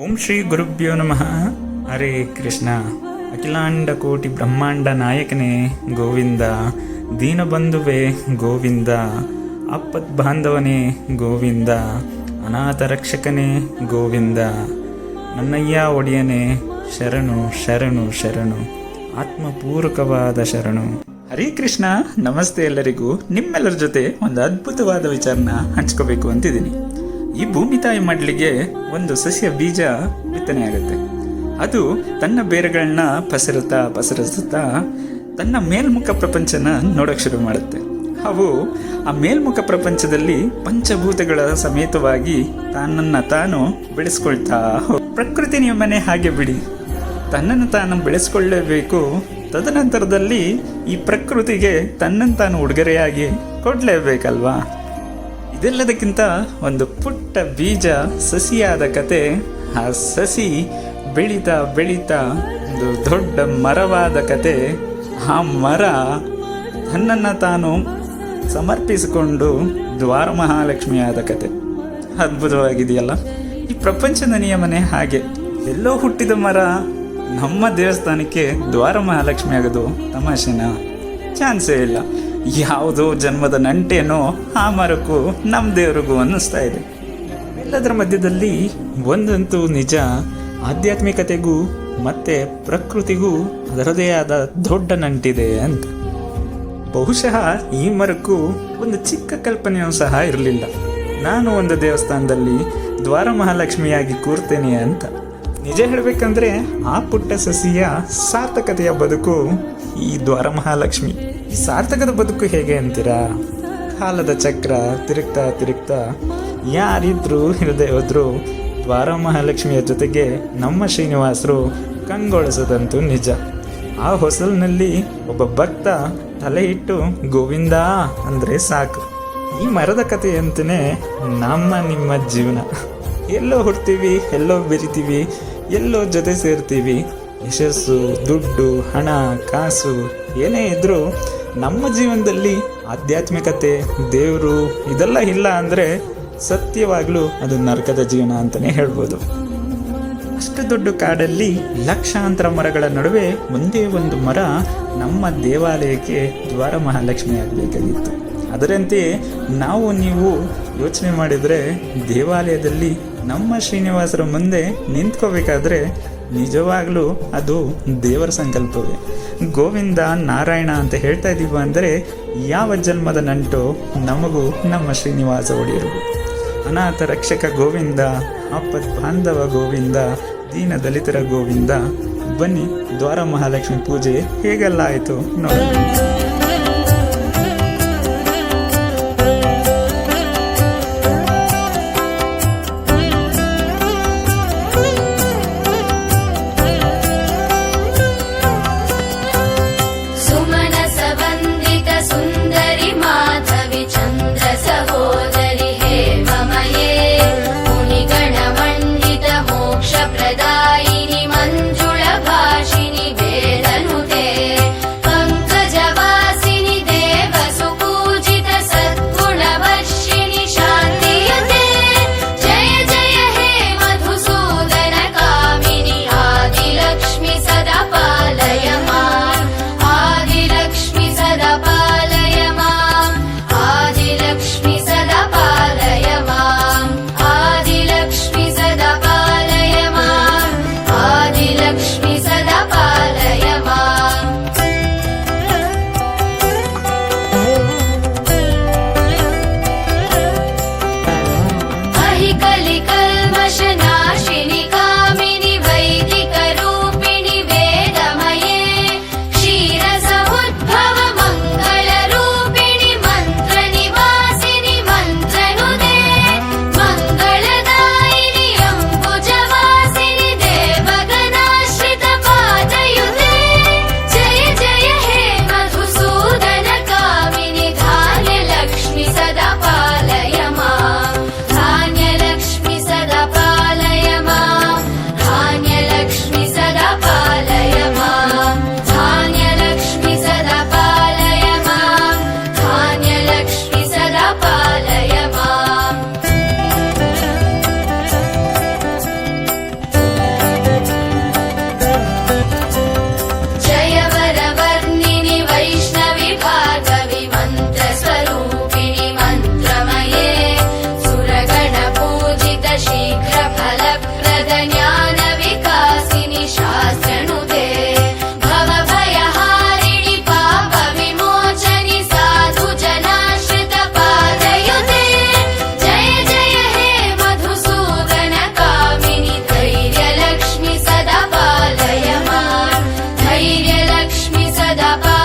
ಓಂ ಶ್ರೀ ಗುರುಭ್ಯೋ ನಮಃ. ಹರೇ ಕೃಷ್ಣ. ಅಖಿಲಾಂಡ ಕೋಟಿ ಬ್ರಹ್ಮಾಂಡ ನಾಯಕನೇ ಗೋವಿಂದ. ದೀನಬಂಧುವೆ ಗೋವಿಂದ. ಅಪ್ಪತ್ ಬಾಂಧವನೇ ಗೋವಿಂದ. ಅನಾಥ ರಕ್ಷಕನೇ ಗೋವಿಂದ. ನನ್ನಯ್ಯ ಒಡೆಯನೇ ಶರಣು ಶರಣು ಶರಣು. ಆತ್ಮಪೂರಕವಾದ ಶರಣು. ಹರೇ ಕೃಷ್ಣ. ನಮಸ್ತೆ ಎಲ್ಲರಿಗೂ. ನಿಮ್ಮೆಲ್ಲರ ಜೊತೆ ಒಂದು ಅದ್ಭುತವಾದ ವಿಚಾರನ ಹಂಚ್ಕೋಬೇಕು ಅಂತಿದ್ದೀನಿ. ಈ ಭೂಮಿ ತಾಯಿ ಮಡ್ಲಿಗೆ ಒಂದು ಸಸ್ಯ ಬೀಜ ಬಿತ್ತನೆ ಆಗುತ್ತೆ. ಅದು ತನ್ನ ಬೇರುಗಳನ್ನ ಪಸರುತ್ತಾ ಪಸರಿಸುತ್ತಾ ತನ್ನ ಮೇಲ್ಮುಖ ಪ್ರಪಂಚನ ನೋಡೋಕೆ ಶುರು ಮಾಡುತ್ತೆ. ಅವು ಆ ಮೇಲ್ಮುಖ ಪ್ರಪಂಚದಲ್ಲಿ ಪಂಚಭೂತಗಳ ಸಮೇತವಾಗಿ ತನ್ನನ್ನು ತಾನು ಬೆಳೆಸ್ಕೊಳ್ತಾ ಪ್ರಕೃತಿ ನಿಯಮನೆ ಹಾಗೆ ಬಿಡಿ. ತನ್ನನ್ನು ತಾನು ಬೆಳೆಸ್ಕೊಳ್ಳೇಬೇಕು. ತದನಂತರದಲ್ಲಿ ಈ ಪ್ರಕೃತಿಗೆ ತನ್ನನ್ನು ತಾನು ಉಡುಗೊರೆಯಾಗಿ ಕೊಡಲೇಬೇಕಲ್ವಾ? ಇದೆಲ್ಲದಕ್ಕಿಂತ ಒಂದು ಪುಟ್ಟ ಬೀಜ ಸಸಿಯಾದ ಕತೆ. ಆ ಸಸಿ ಬೆಳೀತಾ ಬೆಳೀತಾ ಒಂದು ದೊಡ್ಡ ಮರವಾದ ಕತೆ. ಆ ಮರ ತನ್ನನ್ನು ತಾನು ಸಮರ್ಪಿಸಿಕೊಂಡು ದ್ವಾರ ಮಹಾಲಕ್ಷ್ಮಿಯಾದ ಕತೆ. ಅದ್ಭುತವಾಗಿದೆಯಲ್ಲ? ಈ ಪ್ರಪಂಚದ ನಿಯಮನೆ ಹಾಗೆ. ಎಲ್ಲೋ ಹುಟ್ಟಿದ ಮರ ನಮ್ಮ ದೇವಸ್ಥಾನಕ್ಕೆ ದ್ವಾರ ಮಹಾಲಕ್ಷ್ಮಿ ಆಗೋದು ತಮಾಷೆನ? ಚಾನ್ಸೇ ಇಲ್ಲ. ಯಾವುದೋ ಜನ್ಮದ ನಂಟೇನೋ ಆ ಮರಕ್ಕೂ ನಮ್ಮ ದೇವರಿಗೂ ಅನ್ನಿಸ್ತಾ ಇದೆ. ಎಲ್ಲದರ ಮಧ್ಯದಲ್ಲಿ ಒಂದಂತೂ ನಿಜ, ಆಧ್ಯಾತ್ಮಿಕತೆಗೂ ಮತ್ತೆ ಪ್ರಕೃತಿಗೂ ಅದರದೇ ಆದ ದೊಡ್ಡ ನಂಟಿದೆ ಅಂತ. ಬಹುಶಃ ಈ ಮರಕ್ಕೂ ಒಂದು ಚಿಕ್ಕ ಕಲ್ಪನೆಯೂ ಸಹ ಇರಲಿಲ್ಲ. ನಾನು ಒಂದು ದೇವಸ್ಥಾನದಲ್ಲಿ ದ್ವಾರ ಮಹಾಲಕ್ಷ್ಮಿಯಾಗಿ ಕೂರ್ತೇನೆ ಅಂತ. ನಿಜ ಹೇಳಬೇಕಂದ್ರೆ ಆ ಪುಟ್ಟ ಸಸಿಯ ಸಾರ್ಥಕತೆಯ ಬದುಕು ಈ ದ್ವಾರ ಮಹಾಲಕ್ಷ್ಮಿ ಈ ಸಾರ್ಥಕದ ಬದುಕು ಹೇಗೆ ಅಂತೀರಾ? ಕಾಲದ ಚಕ್ರ ತಿರುಗ್ತಾ ತಿರುಗ್ತಾ ಯಾರಿದ್ರು ಇರದೆ ಹೋದ್ರು ದ್ವಾರ ಮಹಾಲಕ್ಷ್ಮಿಯ ಜೊತೆಗೆ ನಮ್ಮ ಶ್ರೀನಿವಾಸರು ಕಂಗೊಳಿಸದಂತೂ ನಿಜ. ಆ ಹೊಸಲಿನಲ್ಲಿ ಒಬ್ಬ ಭಕ್ತ ತಲೆ ಇಟ್ಟು, ಗೋವಿಂದ, ಅಂದ್ರೆ ಸಾಕು. ಈ ಮರದ ಕಥೆಯಂತನೇ ನಮ್ಮ ನಿಮ್ಮ ಜೀವನ. ಎಲ್ಲೋ ಹುಡ್ತೀವಿ, ಎಲ್ಲೋ ಬೆರಿತೀವಿ, ಎಲ್ಲೋ ಜೊತೆ ಸೇರ್ತೀವಿ. ಯಶಸ್ಸು, ದುಡ್ಡು, ಹಣ, ಕಾಸು, ಏನೇ ಇದ್ದರೂ ನಮ್ಮ ಜೀವನದಲ್ಲಿ ಆಧ್ಯಾತ್ಮಿಕತೆ, ದೇವರು ಇದೆಲ್ಲ ಇಲ್ಲ ಅಂದರೆ ಸತ್ಯವಾಗಲೂ ಅದು ನರಕದ ಜೀವನ ಅಂತಲೇ ಹೇಳ್ಬೋದು. ಅಷ್ಟು ದೊಡ್ಡ ಕಾಡಲ್ಲಿ ಲಕ್ಷಾಂತರ ಮರಗಳ ನಡುವೆ ಒಂದೇ ಒಂದು ಮರ ನಮ್ಮ ದೇವಾಲಯಕ್ಕೆ ದ್ವಾರ ಮಹಾಲಕ್ಷ್ಮಿ ಆಗಬೇಕಾಗಿತ್ತು. ಅದರಂತೆಯೇ ನಾವು ನೀವು ಯೋಚನೆ ಮಾಡಿದರೆ ದೇವಾಲಯದಲ್ಲಿ ನಮ್ಮ ಶ್ರೀನಿವಾಸರ ಮುಂದೆ ನಿಂತ್ಕೋಬೇಕಾದ್ರೆ ನಿಜವಾಗ್ಲೂ ಅದು ದೇವರ ಸಂಕಲ್ಪವೇ. ಗೋವಿಂದ ನಾರಾಯಣ ಅಂತ ಹೇಳ್ತಾ ಇದ್ದೀವ ಅಂದರೆ, ಯಾವ ಜನ್ಮದ ನಂಟು ನಮಗೂ ನಮ್ಮ ಶ್ರೀನಿವಾಸ ಒಡೆಯರು. ಅನಾಥ ರಕ್ಷಕ ಗೋವಿಂದ, ಆಪತ್ ಬಾಂಧವ ಗೋವಿಂದ, ದೀನ ದಲಿತರ ಗೋವಿಂದ, ಬನ್ನಿ ದ್ವಾರ ಮಹಾಲಕ್ಷ್ಮಿ ಪೂಜೆ ಹೇಗೆಲ್ಲ ಆಯಿತು ನೋಡೋಣ. Krishna da ba?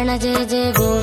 ಕಾಣಜೆ ಜೆ ಬೋ